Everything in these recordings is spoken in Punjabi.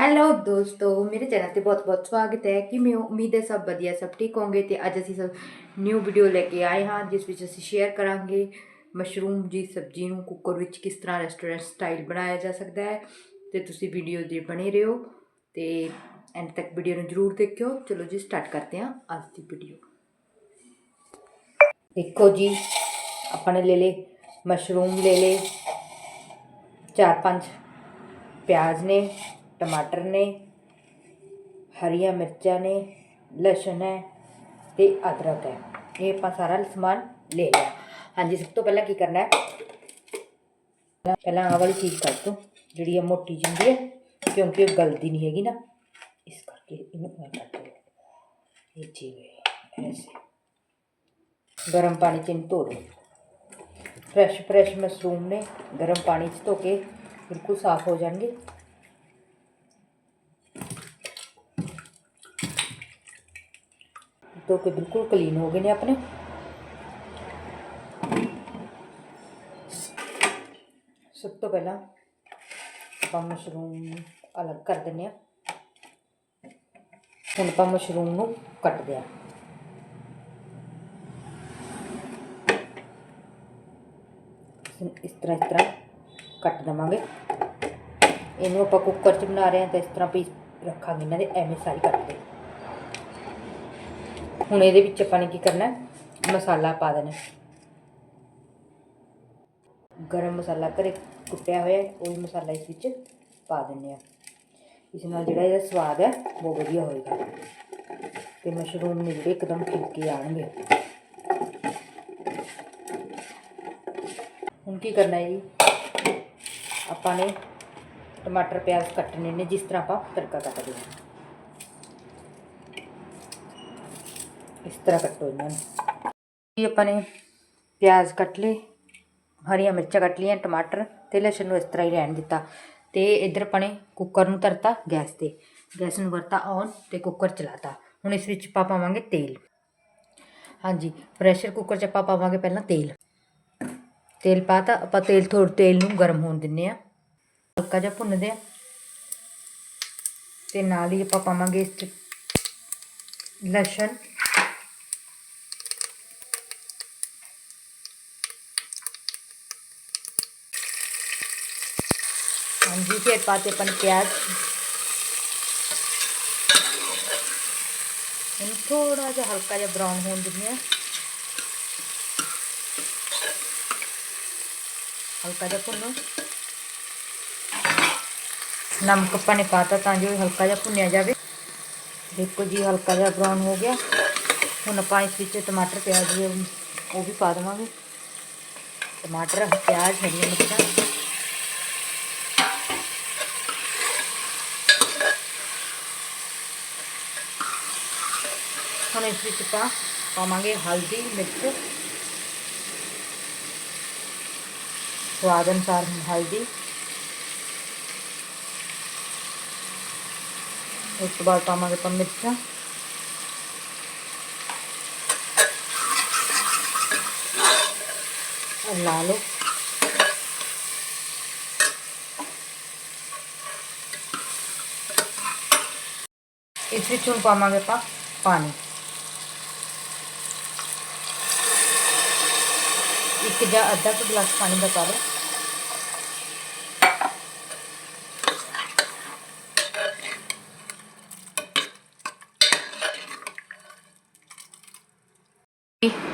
ਹੈਲੋ ਦੋਸਤੋ, ਮੇਰੇ ਚੈਨਲ ਤੇ ਬਹੁਤ-ਬਹੁਤ ਸਵਾਗਤ ਹੈ। ਕਿ ਮੈਂ ਉਮੀਦ ਹੈ ਸਭ ਵਧੀਆ, ਸਭ ਠੀਕ ਹੋਣਗੇ ਤੇ ਅੱਜ ਅਸੀਂ ਸਭ ਨਿਊ ਵੀਡੀਓ ਲੈ ਕੇ ਆਏ ਹਾਂ, ਜਿਸ ਵਿੱਚ ਅਸੀਂ ਸ਼ੇਅਰ ਕਰਾਂਗੇ ਮਸ਼ਰੂਮ ਦੀ ਸਬਜ਼ੀ ਨੂੰ ਕੁੱਕਰ ਵਿੱਚ ਕਿਸ ਤਰ੍ਹਾਂ ਰੈਸਟੋਰੈਂਟ ਸਟਾਈਲ ਬਣਾਇਆ ਜਾ ਸਕਦਾ ਹੈ ਤੇ ਤੁਸੀਂ ਵੀਡੀਓ ਦੇ ਬਣੇ ਰਹੋ ਤੇ ਐਂਡ ਤੱਕ ਵੀਡੀਓ ਨੂੰ ਜ਼ਰੂਰ ਦੇਖਿਓ। ਚਲੋ ਜੀ ਸਟਾਰਟ ਕਰਦੇ ਹਾਂ ਅੱਜ ਦੀ ਵੀਡੀਓ ਦੇਖੋ ਜੀ, ਆਪਾਂ ਨੇ ਲੈ ਲੇ ਮਸ਼ਰੂਮ ਲੈ ਲੇ ਚਾਰ ਪੰਜ ਪਿਆਜ਼ ਨੇ। ਟਮਾਟਰ ਨੇ ਹਰੀਆਂ ਮਿਰਚਾਂ ਨੇ ਲਸਣ ਹੈ ਤੇ ਅਦਰਕ ਹੈ ਇਹ ਆਪਾਂ ਸਾਰਾ ਸਮਾਨ ਲੈ ਲਿਆ ਹਾਂਜੀ ਸਭ ਤੋਂ ਪਹਿਲਾਂ ਕੀ ਕਰਨਾ ਹੈ ਪਹਿਲਾਂ ਆਹ ਵਾਲੀ ਚੀਜ਼ ਕੱਟ ਦੋ ਜਿਹੜੀ ਇਹ ਮੋਟੀ ਜਿੰਦੀ ਹੈ ਕਿਉਂਕਿ ਇਹ ਗਲਦੀ ਨਹੀਂ ਹੈਗੀ ਨਾ ਇਸ ਕਰਕੇ ਇਹਨੂੰ ਮੈਂ ਕੱਟ ਦੋ ਇਹ ਚੀਜ਼ ਐਸੇ ਗਰਮ ਪਾਣੀ ਚ ਇਹਨੂੰ ਧੋ ਦੋ ਫਰੈਸ਼ ਫਰੈਸ਼ ਮਸ਼ਰੂਮ ਨੇ ਗਰਮ ਪਾਣੀ ਚ ਧੋ ਕੇ ਬਿਲਕੁਲ ਸਾਫ਼ ਹੋ ਧੋ ਕੇ ਬਿਲਕੁਲ ਕਲੀਨ ਹੋ ਗਏ ਨੇ ਆਪਣੇ। ਸਭ ਤੋਂ ਪਹਿਲਾਂ ਆਪਾਂ ਮਸ਼ਰੂਮ ਨੂੰ ਅਲੱਗ ਕਰ ਦਿੰਦੇ ਆ ਹੁਣ ਆਪਾਂ ਮਸ਼ਰੂਮ ਨੂੰ ਕੱਟਦੇ ਆ ਇਸ ਤਰ੍ਹਾਂ ਇਸ ਤਰ੍ਹਾਂ ਕੱਟ ਦਵਾਂਗੇ। ਇਹਨੂੰ ਆਪਾਂ ਕੁੱਕਰ 'ਚ ਬਣਾ ਰਹੇ ਹਾਂ ਤਾਂ ਇਸ ਤਰ੍ਹਾਂ ਪੀਸ ਰੱਖਾਂਗੇ। ਇਹਨਾਂ ਦੇ ਐਵੇਂ ਸਾਰੀ ਕੱਟ ਦੇ ਹੁਣ ਇਹਦੇ ਵਿੱਚ ਆਪਾਂ ਨੇ ਕੀ ਕਰਨਾ ਮਸਾਲਾ ਪਾ ਦੇਣਾ ਗਰਮ ਮਸਾਲਾ ਘਰੇ ਕੁੱਟਿਆ ਹੋਇਆ ਹੈ, ਉਹ ਮਸਾਲਾ ਇਸ ਵਿੱਚ ਪਾ ਦਿੰਦੇ ਆ ਇਸ ਨਾਲ ਜਿਹੜਾ ਇਹਦਾ ਸਵਾਦ ਹੈ ਬਹੁਤ ਵਧੀਆ ਹੋਏਗਾ। ਤੇ ਮਸ਼ਰੂਮ ਨੇ ਜਿਹੜੇ ਇੱਕਦਮ ਖਿਲਕੇ ਆਣਗੇ ਹੁਣ ਕੀ ਕਰਨਾ ਹੈ ਜੀ? ਆਪਾਂ ਨੇ ਟਮਾਟਰ ਪਿਆਜ਼ ਕੱਟਣੇ ਨੇ ਜਿਸ ਤਰ੍ਹਾਂ ਆਪਾਂ ਤੜਕਾ ਕੱਟਦੇ ਹਾਂ। ਇਸ ਤਰ੍ਹਾਂ ਕੱਟੋ ਇਹਨਾਂ ਨੂੰ। ਇਹ ਆਪਾਂ ਨੇ ਪਿਆਜ਼ ਕੱਟ ਲਏ, ਹਰੀਆਂ ਮਿਰਚਾਂ ਕੱਟ ਲਈਆਂ, ਟਮਾਟਰ ਤੇ ਲਸਣ ਨੂੰ ਇਸ ਤਰ੍ਹਾਂ ਹੀ ਰਹਿਣ ਦਿੱਤਾ। ਤੇ ਇੱਧਰ ਆਪਾਂ ਨੇ ਕੁੱਕਰ ਨੂੰ ਧਰਤਾ ਗੈਸ ਤੇ। ਗੈਸ ਨੂੰ ਵਰਤਾ ਔਨ ਤੇ ਕੁੱਕਰ ਚਲਾਤਾ। ਹੁਣ ਇਸ ਵਿੱਚ ਆਪਾਂ ਪਾਵਾਂਗੇ ਤੇਲ। ਹਾਂਜੀ, ਪ੍ਰੈਸ਼ਰ ਕੁੱਕਰ 'ਚ ਆਪਾਂ ਪਾਵਾਂਗੇ ਪਹਿਲਾਂ ਤੇਲ। ਤੇਲ ਪਾਤਾ, ਆਪਾਂ ਤੇਲ ਥੋੜਾ ਤੇਲ ਨੂੰ ਗਰਮ ਹੋਣ ਦਿੰਨੇ ਆ ਹਲਕਾ ਜਿਹਾ ਭੁੰਨਦੇ ਆ ਤੇ ਨਾਲ ਹੀ ਆਪਾਂ ਪਾਵਾਂਗੇ ਇਸ 'ਚ ਲਸਣ ਹਾਂਜੀ ਫਿਰ ਪਾਤੇ ਆਪਾਂ ਨੇ ਪਿਆਜ਼ ਇਹਨੂੰ ਥੋੜਾ ਜਿਹਾ ਹਲਕਾ ਜਿਹਾ ਬਰਾਊਨ ਹੋਣ ਦਿੰਦੇ ਆ ਹਲਕਾ ਜਿਹਾ ਭੁੰਨੋ ਨਮਕ ਆਪਾਂ ਨੇ ਪਾਤਾ ਤਾਂ ਜੋ ਇਹ ਹਲਕਾ ਜਿਹਾ ਭੁੰਨਿਆ ਜਾਵੇ ਦੇਖੋ ਜੀ ਹਲਕਾ ਜਿਹਾ ਬਰਾਊਨ ਹੋ ਗਿਆ ਹੁਣ ਆਪਾਂ ਇਸ ਵਿੱਚ ਟਮਾਟਰ ਪਿਆਜ਼ ਵੀ ਉਹ ਵੀ ਪਾ ਦੇਵਾਂਗੇ ਟਮਾਟਰ ਪਿਆਜ਼ ਹਰੀਆਂ ਮਿਰਚਾਂ ਹੁਣ ਇਸ ਵਿੱਚ ਆਪਾਂ ਪਾਵਾਂਗੇ ਹਲਦੀ ਮਿਰਚ ਸਵਾਦ ਅਨੁਸਾਰ ਹਲਦੀ ਉਸ ਤੋਂ ਬਾਅਦ ਪਾਵਾਂਗੇ ਆਪਾਂ ਮਿਰਚਾਂ ਆਹ ਲਾ ਲਓ ਇਸ ਵਿੱਚ ਹੁਣ ਪਾਵਾਂਗੇ ਆਪਾਂ ਪਾਣੀ ਇੱਕ ਜਾਂ ਅੱਧਾ ਕੁ ਗਲਾਸ ਪਾਣੀ ਦਾ ਪਾ ਲਓ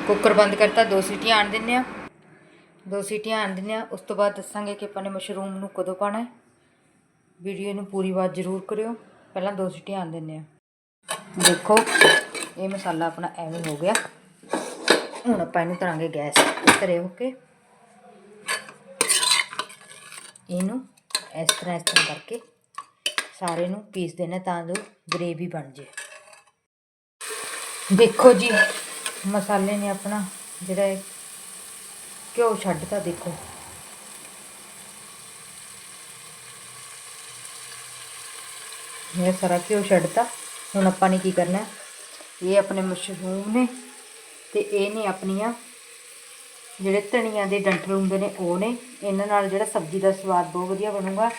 ਕੁੱਕਰ ਬੰਦ ਕਰਤਾ, ਦੋ ਸੀਟੀਆਂ ਆਣ ਦਿੰਨੇ ਆ ਦੋ ਸੀਟੀਆਂ ਆਣ ਦਿੰਨੇ ਆ ਉਸ ਤੋਂ ਬਾਅਦ ਦੱਸਾਂਗੇ ਕਿ ਆਪਾਂ ਨੇ ਮਸ਼ਰੂਮ ਨੂੰ ਕਦੋਂ ਪਾਣਾ ਹੈ। ਵੀਡੀਓ ਨੂੰ ਪੂਰੀ ਵਾਰ ਜ਼ਰੂਰ ਕਰਿਓ, ਪਹਿਲਾਂ ਦੋ ਸੀਟੀਆਂ ਆਣ ਦਿੰਨੇ ਆ ਦੇਖੋ, ਇਹ ਮਸਾਲਾ ਆਪਣਾ ਐਵੇਂ ਹੋ ਗਿਆ। ਹੁਣ ਆਪਾਂ ਇਹਨੂੰ ਤਰਾਂਗੇ ਗੈਸ ਧਰੇ ਹੋ ਕੇ ਇਹਨੂੰ ਇਸ ਤਰ੍ਹਾਂ ਇਸ ਤਰ੍ਹਾਂ ਕਰਕੇ ਸਾਰੇ ਨੂੰ ਪੀਸ ਦੇਣਾ ਤਾਂ ਜੋ ਗ੍ਰੇਵੀ ਬਣ ਜੇ। ਦੇਖੋ ਜੀ, ਮਸਾਲੇ ਨੇ ਆਪਣਾ ਜਿਹੜਾ ਇਹ ਘਿਓ ਛੱਡਤਾ, ਦੇਖੋ। ਇਹ ਸਾਰਾ ਘਿਓ ਛੱਡਤਾ। ਹੁਣ ਆਪਾਂ ਨੇ ਕੀ ਕਰਨਾ? ਇਹ ਆਪਣੇ ਮਸ਼ਰੂਮ ਨੇ ਤੇ ਇਹ ਨੇ ਆਪਣੀਆਂ ਜਿਹੜੇ ਧਨੀਆਂ ਦੇ ਡੰਠਲ ਹੁੰਦੇ ਨੇ, ਉਹ ਨੇ। ਇਹਨਾਂ ਨਾਲ ਜਿਹੜਾ ਸਬਜ਼ੀ ਦਾ ਸਵਾਦ ਬਹੁਤ ਵਧੀਆ ਬਣੂਗਾ।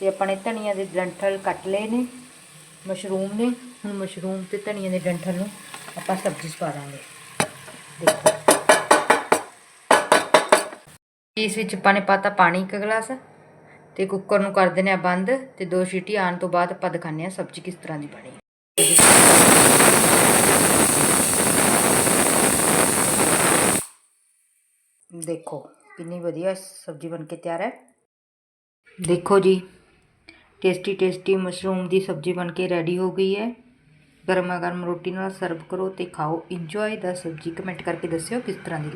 ਤੇ ਆਪਾਂ ਨੇ ਧਨੀਆ ਦੇ ਡੰਠਲ ਕੱਟ ਲਏ ਨੇ, ਮਸ਼ਰੂਮ ਨੇ। ਹੁਣ ਮਸ਼ਰੂਮ ਤੇ ਧਨੀਆ ਦੇ ਡੰਠਲ ਨੂੰ ਆਪਾਂ ਸਬਜ਼ੀ 'ਚ ਪਾ ਦਾਂਗੇ। ਦੇਖੋ। ਇਸ ਵਿੱਚ ਆਪਾਂ ਨੇ ਪਾਤਾ ਪਾਣੀ ਇੱਕ ਗਲਾਸ ਤੇ ਕੁੱਕਰ ਨੂੰ ਕਰ ਦਿੰਦੇ ਆ ਬੰਦ ਤੇ ਦੋ ਸੀਟੀ ਆਉਣ ਤੋਂ ਬਾਅਦ ਆਪਾਂ ਦਿਖਾਉਂਦੇ ਆ ਸਬਜ਼ੀ ਕਿਸ ਤਰ੍ਹਾਂ ਦੀ ਬਣੀ। ਦੇਖੋ, ਕਿੰਨੀ ਵਧੀਆ ਸਬਜ਼ੀ ਬਣ ਕੇ ਤਿਆਰ ਹੈ। ਦੇਖੋ ਜੀ ਟੇਸਟੀ ਟੇਸਟੀ ਮਸ਼ਰੂਮ ਦੀ ਸਬਜ਼ੀ ਬਣ ਕੇ ਰੈਡੀ ਹੋ ਗਈ ਹੈ। ਗਰਮਾ ਗਰਮ ਰੋਟੀ ਨਾਲ ਸਰਵ ਕਰੋ ਤੇ ਖਾਓ। ਇੰਜੋਏ ਦਾ ਸਬਜ਼ੀ। ਕਮੈਂਟ ਕਰਕੇ ਦੱਸਿਓ ਕਿਸ ਤਰ੍ਹਾਂ ਦੀ